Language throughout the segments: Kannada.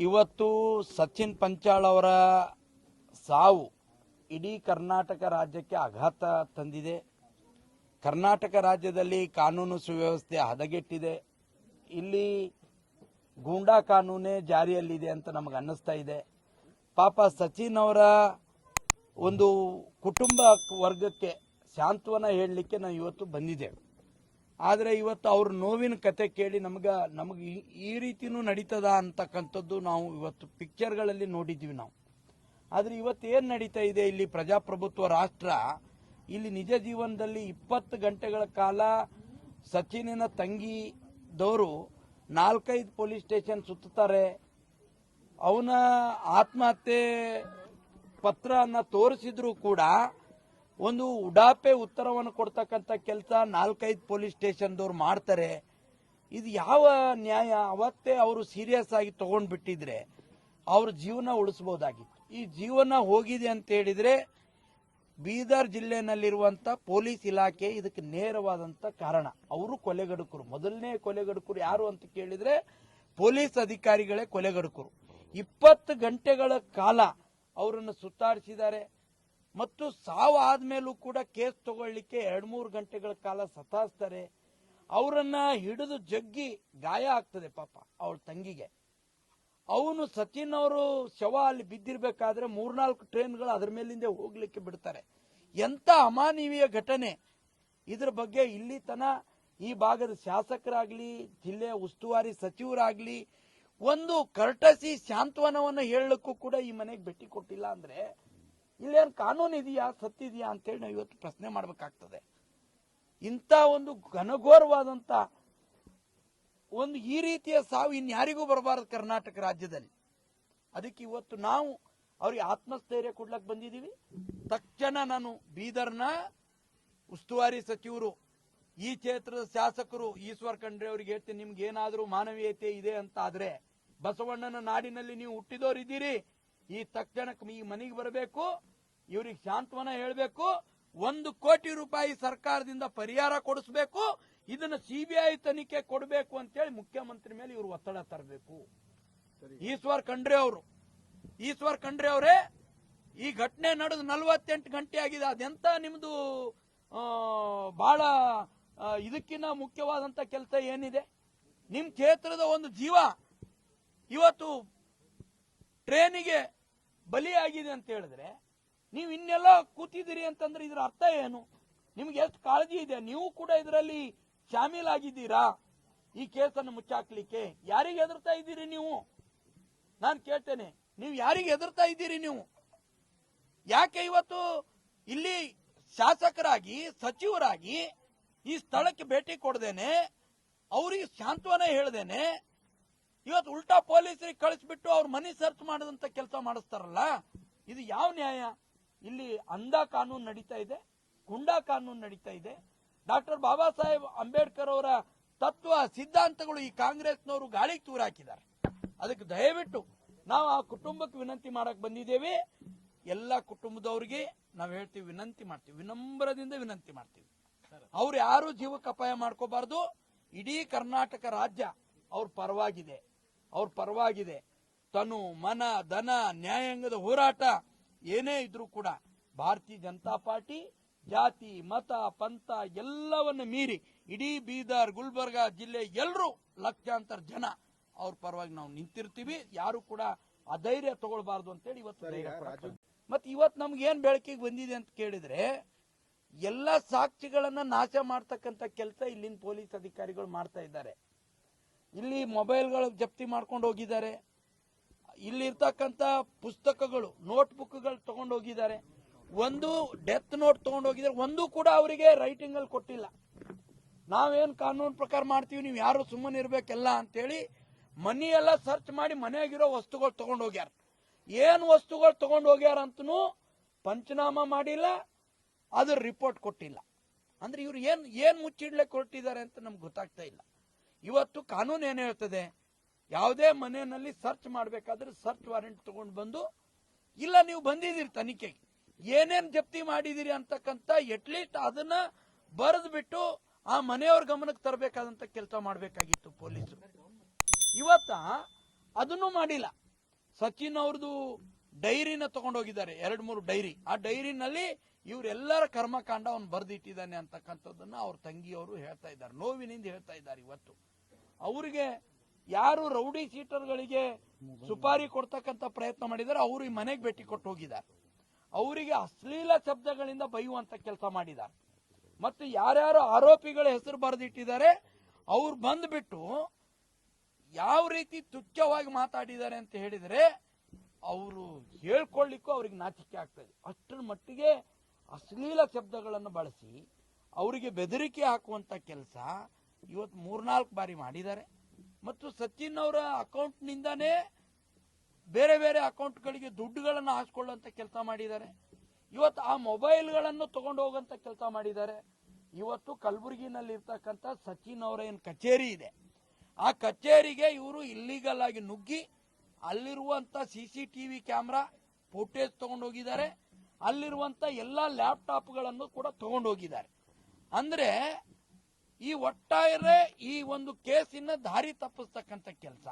ಇವತ್ತು ಸಚಿನ್ ಪಂಚಾಳ್ ಅವರ ಸಾವು ಇಡೀ ಕರ್ನಾಟಕ ರಾಜ್ಯಕ್ಕೆ ಆಘಾತ ತಂದಿದೆ. ಕರ್ನಾಟಕ ರಾಜ್ಯದಲ್ಲಿ ಕಾನೂನು ಸುವ್ಯವಸ್ಥೆ ಹದಗೆಟ್ಟಿದೆ. ಇಲ್ಲಿ ಗೂಂಡಾ ಕಾನೂನೇ ಜಾರಿಯಲ್ಲಿದೆ ಅಂತ ನಮಗೆ ಅನ್ನಿಸ್ತಾ ಇದೆ. ಪಾಪ ಸಚಿನ್ ಅವರ ಒಂದು ಕುಟುಂಬ ವರ್ಗಕ್ಕೆ ಸಾಂತ್ವನ ಹೇಳಲಿಕ್ಕೆ ನಾವು ಇವತ್ತು ಬಂದಿದ್ದೇವೆ. ಆದರೆ ಇವತ್ತು ಅವ್ರ ನೋವಿನ ಕತೆ ಕೇಳಿ ನಮ್ಗೆ, ನಮಗೆ ಈ- ರೀತಿನೂ ನಡೀತದ ಅಂತಕ್ಕಂಥದ್ದು ನಾವು ಇವತ್ತು ಪಿಕ್ಚರ್ಗಳಲ್ಲಿ ನೋಡಿದ್ವಿ ನಾವು. ಆದರೆ ಇವತ್ತು ಏನು ನಡೀತಾ ಇದೆ ಇಲ್ಲಿ ಪ್ರಜಾಪ್ರಭುತ್ವ ರಾಷ್ಟ್ರ, ಇಲ್ಲಿ ನಿಜ ಜೀವನದಲ್ಲಿ ಇಪ್ಪತ್ತು ಗಂಟೆಗಳ ಕಾಲ ಸಚಿನಿನ ತಂಗಿದವರು ನಾಲ್ಕೈದು ಪೊಲೀಸ್ ಸ್ಟೇಷನ್ ಸುತ್ತಾರೆ ಅವನ ಆತ್ಮಹತ್ಯೆ ಪತ್ರನ ತೋರಿಸಿದ್ರು ಕೂಡ ಒಂದು ಉಡಾಪೆ ಉತ್ತರವನ್ನು ಕೊಡ್ತಕ್ಕಂಥ ಕೆಲಸ ನಾಲ್ಕೈದು ಪೊಲೀಸ್ ಸ್ಟೇಷನ್ದವ್ರು ಮಾಡ್ತಾರೆ. ಇದು ಯಾವ ನ್ಯಾಯ? ಅವತ್ತೇ ಅವರು ಸೀರಿಯಸ್ ಆಗಿ ತಗೊಂಡ್ಬಿಟ್ಟಿದ್ರೆ ಅವ್ರ ಜೀವನ ಉಳಿಸ್ಬೋದಾಗಿತ್ತು. ಈ ಜೀವನ ಹೋಗಿದೆ ಅಂತ ಹೇಳಿದ್ರೆ ಬೀದರ್ ಜಿಲ್ಲೆನಲ್ಲಿರುವಂತ ಪೊಲೀಸ್ ಇಲಾಖೆ ಇದಕ್ಕೆ ನೇರವಾದಂತ ಕಾರಣ. ಅವರು ಕೊಲೆಗಡುಕರು. ಮೊದಲನೇ ಕೊಲೆಗಡುಕರು ಯಾರು ಅಂತ ಕೇಳಿದ್ರೆ ಪೊಲೀಸ್ ಅಧಿಕಾರಿಗಳೇ ಕೊಲೆಗಡುಕರು. ಇಪ್ಪತ್ತು ಗಂಟೆಗಳ ಕಾಲ ಅವರನ್ನು ಸುತ್ತಾಡಿಸಿದ್ದಾರೆ. ಮತ್ತು ಸಾವು ಆದ್ಮೇಲೂ ಕೂಡ ಕೇಸ್ ತಗೊಳ್ಳಿಕ್ಕೆ ಎರಡು ಮೂರು ಗಂಟೆಗಳ ಕಾಲ ಸತಾಸ್ತಾರೆ ಅವರನ್ನ ಹಿಡಿದು ಜಗ್ಗಿ ಗಾಯ ಆಗ್ತದೆ ಪಾಪ ಅವಳ ತಂಗಿಗೆ. ಅವನು ಸಚಿನ್ ಅವರು ಶವ ಅಲ್ಲಿ ಬಿದ್ದಿರ್ಬೇಕಾದ್ರೆ ಮೂರ್ನಾಲ್ಕು ಟ್ರೈನ್ಗಳು ಅದ್ರ ಮೇಲಿಂದ ಹೋಗ್ಲಿಕ್ಕೆ ಬಿಡ್ತಾರೆ. ಎಂತ ಅಮಾನವೀಯ ಘಟನೆ. ಇದ್ರ ಬಗ್ಗೆ ಇಲ್ಲಿ ತನ ಈ ಭಾಗದ ಶಾಸಕರಾಗ್ಲಿ ಜಿಲ್ಲೆಯ ಉಸ್ತುವಾರಿ ಸಚಿವರಾಗ್ಲಿ, ಒಂದು ಕರ್ಟಸಿ ಸಾಂತ್ವನವನ್ನು ಹೇಳಲಿಕ್ಕೂ ಕೂಡ ಈ ಮನೆಗೆ ಭೇಟಿ ಕೊಟ್ಟಿಲ್ಲ ಅಂದ್ರೆ ಇಲ್ಲೇನು ಕಾನೂನು ಇದೆಯಾ ಸತ್ತಿದೆಯಾ ಅಂತೇಳಿ ನಾವು ಇವತ್ತು ಪ್ರಶ್ನೆ ಮಾಡಬೇಕಾಗ್ತದೆ. ಇಂಥ ಒಂದು ಘನಘೋರವಾದಂಥ ಒಂದು ಈ ರೀತಿಯ ಸಾವು ಇನ್ಯಾರಿಗೂ ಬರಬಾರದು ಕರ್ನಾಟಕ ರಾಜ್ಯದಲ್ಲಿ. ಅದಕ್ಕೆ ಇವತ್ತು ನಾವು ಅವ್ರಿಗೆ ಆತ್ಮಸ್ಥೈರ್ಯ ಕೊಡ್ಲಕ್ಕೆ ಬಂದಿದ್ದೀವಿ ತಕ್ಷಣ ನಾನು ಬೀದರ್ನ ಉಸ್ತುವಾರಿ ಸಚಿವರು, ಈ ಕ್ಷೇತ್ರದ ಶಾಸಕರು ಈಶ್ವರ್ ಖಂಡ್ರೆ ಅವ್ರಿಗೆ ಹೇಳ್ತೀನಿ, ನಿಮ್ಗೆ ಏನಾದರೂ ಮಾನವೀಯತೆ ಇದೆ ಅಂತ ಆದರೆ ಬಸವಣ್ಣನ ನಾಡಿನಲ್ಲಿ ನೀವು ಹುಟ್ಟಿದವರಿದ್ದೀರಿ, ಈ ತಕ್ಷಣಕ್ಕೆ ಈ ಮನೆಗೆ ಬರಬೇಕು. ಇವ್ರಿಗೆ ಶಾಂತ್ವನ ಹೇಳಬೇಕು ಒಂದು ಕೋಟಿ ರೂಪಾಯಿ ಸರ್ಕಾರದಿಂದ ಪರಿಹಾರ ಕೊಡಿಸಬೇಕು ಇದನ್ನ ಸಿಬಿಐ ತನಿಖೆ ಕೊಡಬೇಕು ಅಂತೇಳಿ ಮುಖ್ಯಮಂತ್ರಿ ಮೇಲೆ ಇವರು ಒತ್ತಡ ತರಬೇಕು. ಈಶ್ವರ್ ಖಂಡ್ರೆ ಅವರು. ಈಶ್ವರ್ ಖಂಡ್ರೆ ಅವರೇ ಈ ಘಟನೆ ನಡೆದು ನಲವತ್ತೆಂಟು ಗಂಟೆ ಆಗಿದೆ. ಅದೆಂತ ನಿಮ್ದು ಬಹಳ ಇದಕ್ಕಿಂತ ಮುಖ್ಯವಾದಂತ ಕೆಲಸ ಏನಿದೆ? ನಿಮ್ ಕ್ಷೇತ್ರದ ಒಂದು ಜೀವ ಇವತ್ತು ಟ್ರೇನಿಗೆ ಬಲಿಯಾಗಿದೆ ಅಂತ ಹೇಳಿದ್ರೆ ನೀವು ಇನ್ನೆಲ್ಲ ಕೂತಿದ್ದೀರಿ ಅಂತಂದ್ರೆ ಇದರ ಅರ್ಥ ಏನು? ನಿಮ್ಗೆ ಎಷ್ಟು ಕಾಳಜಿ ಇದೆ? ನೀವು ಕೂಡ ಇದರಲ್ಲಿ ಶಾಮೀಲಾಗಿದ್ದೀರಾ? ಈ ಕೇಸನ್ನು ಮುಚ್ಚಾಕ್ಲಿಕ್ಕೆ ಯಾರಿಗೆ ಹೆದರ್ತಾ ಇದ್ದೀರಿ ನೀವು? ನಾನು ಕೇಳ್ತೇನೆ. ನೀವು ಯಾರಿಗೆ ಹೆದರ್ತಾ ಇದ್ದೀರಿ ನೀವು? ಯಾಕೆ ಇವತ್ತು ಇಲ್ಲಿ ಶಾಸಕರಾಗಿ, ಸಚಿವರಾಗಿ ಈ ಸ್ಥಳಕ್ಕೆ ಭೇಟಿ ಕೊಡ್ದೇನೆ, ಅವರಿಗೆ ಸಾಂತ್ವನ ಹೇಳ್ದೇನೆ, ಇವತ್ತು ಉಲ್ಟಾ ಪೊಲೀಸರಿಗೆ ಕಳಿಸ್ಬಿಟ್ಟು ಅವ್ರ ಮನಿ ಸರ್ಚ್ ಮಾಡದಂತ ಕೆಲಸ ಮಾಡಿಸ್ತಾರಲ್ಲ, ಇದು ಯಾವ ನ್ಯಾಯ? ಇಲ್ಲಿ ಅಂಧ ಕಾನೂನು ನಡೀತಾ ಇದೆ, ಗುಂಡಾ ಕಾನೂನು ನಡೀತಾ ಇದೆ. ಡಾಕ್ಟರ್ ಬಾಬಾ ಸಾಹೇಬ್ ಅಂಬೇಡ್ಕರ್ ಅವರ ತತ್ವ, ಸಿದ್ಧಾಂತಗಳು ಈ ಕಾಂಗ್ರೆಸ್ನವರು ಗಾಳಿಗೆ ತೂರಾಕಿದ್ದಾರೆ. ಅದಕ್ಕೆ ದಯವಿಟ್ಟು ನಾವು ಆ ಕುಟುಂಬಕ್ಕೆ ವಿನಂತಿ ಮಾಡಕ್ ಬಂದಿದ್ದೇವೆ. ಎಲ್ಲ ಕುಟುಂಬದವ್ರಿಗೆ ನಾವು ಹೇಳ್ತೀವಿ, ವಿನಂತಿ ಮಾಡ್ತೀವಿ, ವಿನಮ್ರದಿಂದ ವಿನಂತಿ ಮಾಡ್ತೀವಿ. ಅವ್ರು ಯಾರು ಜೀವಕ್ಕೆ ಅಪಾಯ ಮಾಡ್ಕೋಬಾರ್ದು. ಇಡೀ ಕರ್ನಾಟಕ ರಾಜ್ಯ ಅವ್ರ ಪರವಾಗಿದೆ. ಅವ್ರ ಪರವಾಗಿದೆ. ತನು ಮನ, ಧನ, ನ್ಯಾಯಾಂಗದ ಹೋರಾಟ ಏನೇ ಇದ್ರೂ ಕೂಡ ಭಾರತೀಯ ಜನತಾ ಪಾರ್ಟಿ ಜಾತಿ ಮತ ಪಂಥ ಎಲ್ಲವನ್ನ ಮೀರಿ ಇಡೀ ಬೀದರ್ ಗುಲ್ಬರ್ಗ ಜಿಲ್ಲೆ ಎಲ್ಲರೂ ಲಕ್ಷಾಂತರ ಜನ ಅವ್ರ ಪರವಾಗಿ ನಾವು ನಿಂತಿರ್ತೀವಿ. ಯಾರು ಕೂಡ ಅಧೈರ್ಯ ತಗೊಳ್ಬಾರ್ದು ಅಂತೇಳಿ ಇವತ್ತು. ಮತ್ತೆ ಇವತ್ತು ನಮ್ಗೆ ಏನ್ ಬೆಳಕಿಗೆ ಬಂದಿದೆ ಅಂತ ಕೇಳಿದ್ರೆ ಎಲ್ಲ ಸಾಕ್ಷಿಗಳನ್ನ ನಾಶ ಮಾಡ್ತಕ್ಕಂಥ ಕೆಲಸ ಇಲ್ಲಿನ ಪೊಲೀಸ್ ಅಧಿಕಾರಿಗಳು ಮಾಡ್ತಾ ಇದ್ದಾರೆ. ಇಲ್ಲಿ ಮೊಬೈಲ್ಗಳು ಜಪ್ತಿ ಮಾಡ್ಕೊಂಡು ಹೋಗಿದ್ದಾರೆ. ಇಲ್ಲಿರ್ತಕ್ಕಂಥ ಪುಸ್ತಕಗಳು ನೋಟ್ ಬುಕ್ಗಳು ತಗೊಂಡು ಹೋಗಿದ್ದಾರೆ ಒಂದು ಡೆತ್ ನೋಟ್ ತಗೊಂಡು ಹೋಗಿದ್ದಾರೆ ಒಂದು ಕೂಡ ಅವರಿಗೆ ರೈಟಿಂಗ್ ಅಲ್ಲಿ ಕೊಟ್ಟಿಲ್ಲ. ನಾವೇನು ಕಾನೂನು ಪ್ರಕಾರ ಮಾಡ್ತೀವಿ, ನೀವು ಯಾರು ಸುಮ್ಮನೆ ಇರಬೇಕೆಲ್ಲ ಅಂತೇಳಿ ಮನಿ ಎಲ್ಲ ಸರ್ಚ್ ಮಾಡಿ ಮನೆಯಾಗಿರೋ ವಸ್ತುಗಳು ತಗೊಂಡು ಏನು ವಸ್ತುಗಳು ತಗೊಂಡು ಹೋಗ್ಯಾರ ಅಂತನೂ ಪಂಚನಾಮ ಮಾಡಿಲ್ಲ ಅದ್ರ ರಿಪೋರ್ಟ್ ಕೊಟ್ಟಿಲ್ಲ. ಅಂದ್ರೆ ಇವ್ರು ಏನ್ ಏನ್ ಮುಚ್ಚಿಡ್ಲೆ ಕೊಟ್ಟಿದ್ದಾರೆ ಅಂತ ನಮ್ಗೆ ಗೊತ್ತಾಗ್ತಾ ಇಲ್ಲ. ಇವತ್ತು ಕಾನೂನು ಏನು ಹೇಳ್ತದೆ? ಯಾವುದೇ ಮನೆಯಲ್ಲಿ ಸರ್ಚ್ ಮಾಡಬೇಕಾದ್ರೆ ಸರ್ಚ್ ವಾರೆಂಟ್ ತಗೊಂಡು ಬಂದು, ಇಲ್ಲ ನೀವು ಬಂದಿದ್ದೀರಿ ತನಿಖೆಗೆ. ಏನೇನು ಜಪ್ತಿ ಮಾಡಿದ್ದೀರಿ ಅಂತಕ್ಕಂಥ ಎಟ್ಲೀಸ್ಟ್ ಅದನ್ನ ಬರೆದ್ಬಿಟ್ಟು ಆ ಮನೆಯವ್ರ ಗಮನಕ್ಕೆ ತರಬೇಕಾದಂತ ಕೆಲಸ ಮಾಡಬೇಕಾಗಿತ್ತು ಪೊಲೀಸರು. ಇವತ್ತ ಅದನ್ನು ಮಾಡಿಲ್ಲ. ಸಚಿನ್ ಅವ್ರದ್ದು ಡೈರಿನ ತಗೊಂಡೋಗಿದ್ದಾರೆ, ಎರಡು ಮೂರು ಡೈರಿ. ಆ ಡೈರಿನಲ್ಲಿ ಇವರೆಲ್ಲರ ಕರ್ಮಕಾಂಡ ಅವ್ನು ಬರೆದಿಟ್ಟಿದ್ದಾನೆ ಅಂತಕ್ಕಂಥದ್ದನ್ನು ಅವ್ರ ತಂಗಿಯವರು ಹೇಳ್ತಾ ಇದ್ದಾರೆ, ನೋವಿನಿಂದ ಹೇಳ್ತಾ ಇದ್ದಾರೆ ಇವತ್ತು. ಅವರಿಗೆ ಯಾರು ರೌಡಿ ಸೀಟರ್ಗಳಿಗೆ ಸುಪಾರಿ ಕೊಡ್ತಕ್ಕಂಥ ಪ್ರಯತ್ನ ಮಾಡಿದಾರೆ ಅವರು ಈ ಮನೆಗೆ ಭೇಟಿ ಕೊಟ್ಟು ಹೋಗಿದ್ದಾರೆ. ಅವರಿಗೆ ಅಶ್ಲೀಲ ಶಬ್ದಗಳಿಂದ ಬೈಯುವಂತ ಕೆಲಸ ಮಾಡಿದ್ದಾರೆ. ಮತ್ತು ಯಾರ್ಯಾರು ಆರೋಪಿಗಳ ಹೆಸರು ಬರೆದಿಟ್ಟಿದ್ದಾರೆ, ಅವ್ರು ಬಂದ್ಬಿಟ್ಟು ಯಾವ ರೀತಿ ತುಚ್ಛವಾಗಿ ಮಾತಾಡಿದ್ದಾರೆ ಅಂತ ಹೇಳಿದರೆ, ಅವರು ಹೇಳ್ಕೊಳ್ಳಿಕ್ಕೂ ಅವ್ರಿಗೆ ನಾಚಿಕೆ ಆಗ್ತದೆ ಅಷ್ಟರ ಮಟ್ಟಿಗೆ ಅಶ್ಲೀಲ ಶಬ್ದಗಳನ್ನು ಬಳಸಿ ಅವರಿಗೆ ಬೆದರಿಕೆ ಹಾಕುವಂತ ಕೆಲಸ ಇವತ್ತು ಮೂರ್ನಾಲ್ಕು ಬಾರಿ ಮಾಡಿದ್ದಾರೆ. ಮತ್ತು ಸಚಿನ್ ಅವರ ಅಕೌಂಟ್ನಿಂದಾನೇ ಬೇರೆ ಬೇರೆ ಅಕೌಂಟ್ಗಳಿಗೆ ದುಡ್ಡುಗಳನ್ನು ಹಾಸ್ಕೊಳ್ಳುವಂಥ ಕೆಲಸ ಮಾಡಿದ್ದಾರೆ. ಇವತ್ತು ಆ ಮೊಬೈಲ್ಗಳನ್ನು ತಗೊಂಡು ಹೋಗುವಂಥ ಕೆಲಸ ಮಾಡಿದ್ದಾರೆ. ಇವತ್ತು ಕಲಬುರಗಿನಲ್ಲಿ ಇರ್ತಕ್ಕಂಥ ಸಚಿನ್ ಅವರ ಏನು ಕಚೇರಿ ಇದೆ. ಆ ಕಚೇರಿಗೆ ಇವರು ಇಲ್ಲಿಗಲ್ ಆಗಿ ನುಗ್ಗಿ ಅಲ್ಲಿರುವಂಥ C C T V camera footage ತೊಗೊಂಡೋಗಿದ್ದಾರೆ ಅಲ್ಲಿರುವಂಥ ಎಲ್ಲ ಲ್ಯಾಪ್ಟಾಪ್ಗಳನ್ನು ಕೂಡ ತಗೊಂಡೋಗಿದ್ದಾರೆ ಅಂದ್ರೆ ಈ ಒಟ್ಟಾರೆ ಈ ಒಂದು ಕೇಸಿನ ದಾರಿ ತಪ್ಪಿಸ್ತಕ್ಕಂಥ ಕೆಲಸ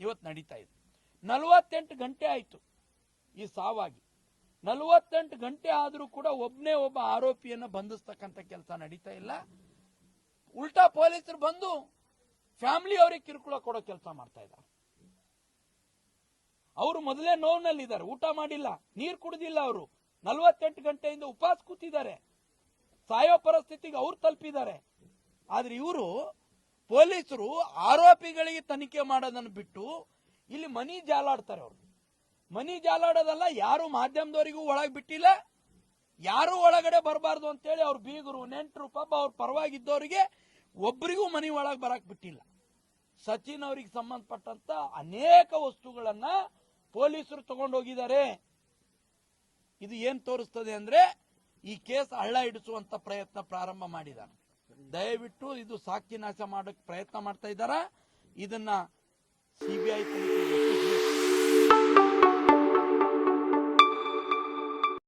ಇವತ್ತು ನಡೀತಾ ಇದೆ. ನಲವತ್ತೆಂಟು ಗಂಟೆ ಆಯಿತು ಈ ಸಾವಾಗಿ. ನಲವತ್ತೆಂಟು ಗಂಟೆ ಆದರೂ ಕೂಡ ಒಬ್ಬನೇ ಒಬ್ಬ ಆರೋಪಿಯನ್ನು ಬಂಧಿಸ್ತಕ್ಕಂಥ ಕೆಲಸ ನಡೀತಾ ಇಲ್ಲ. ಉಲ್ಟಾ ಪೊಲೀಸರು ಬಂದು ಫ್ಯಾಮಿಲಿ ಅವರಿಗೆ ಕಿರುಕುಳ ಕೊಡೋ ಕೆಲಸ ಮಾಡ್ತಾ ಇದ್ದಾರೆ. ಅವರು ಮೊದಲೇ ನೋವಿನಲ್ಲಿದ್ದಾರೆ. ಊಟ ಮಾಡಿಲ್ಲ, ನೀರು ಕುಡಿದಿಲ್ಲ ಅವರು. ನಲವತ್ತೆಂಟು ಗಂಟೆಯಿಂದ ಉಪವಾಸ ಕೂತಿದ್ದಾರೆ. ಸಾಯೋ ಪರಿಸ್ಥಿತಿಗೆ ಅವ್ರು ತಲುಪಿದ್ದಾರೆ. ಆದ್ರೆ ಇವರು ಪೊಲೀಸರು ಆರೋಪಿಗಳಿಗೆ ತನಿಖೆ ಮಾಡೋದನ್ನು ಬಿಟ್ಟು ಇಲ್ಲಿ ಮನಿ ಜಾಲಾಡ್ತಾರೆ ಅವರು. ಮನಿ ಜಾಲಾಡೋದಲ್ಲ, ಯಾರು ಮಾಧ್ಯಮದವರಿಗೂ ಒಳಗೆ ಬಿಟ್ಟಿಲ್ಲ. ಯಾರು ಒಳಗಡೆ ಬರಬಾರ್ದು ಅಂತೇಳಿ ಅವ್ರು ಬೀಗರು, ನೆಂಟರು, ಪಾಪ ಅವ್ರ ಪರವಾಗಿದ್ದವರಿಗೆ ಒಬ್ಬರಿಗೂ ಮನಿ ಒಳಗೆ ಬರಕ್ ಬಿಟ್ಟಿಲ್ಲ. ಸಚಿನ್ ಅವರಿಗೆ ಸಂಬಂಧಪಟ್ಟಂತ ಅನೇಕ ವಸ್ತುಗಳನ್ನ ಪೊಲೀಸರು ತಗೊಂಡೋಗಿದ್ದಾರೆ. ಇದು ಏನ್ ತೋರಿಸ್ತದೆ ಅಂದ್ರೆ ಈ ಕೇಸ್ ಹಳ್ಳ ಹಿಡಿಸುವಂತ ಪ್ರಯತ್ನ ಪ್ರಾರಂಭ ಮಾಡಿದ್ದಾರೆ ದಯವಿಟ್ಟು ಇದು ಸಾಕ್ಷಿ ನಾಶ ಮಾಡಕ್ ಪ್ರಯತ್ನ ಮಾಡ್ತಾ ಇದ್ದಾರ? ಇದನ್ನ ಸಿಬಿಐ ತನಿಖೆ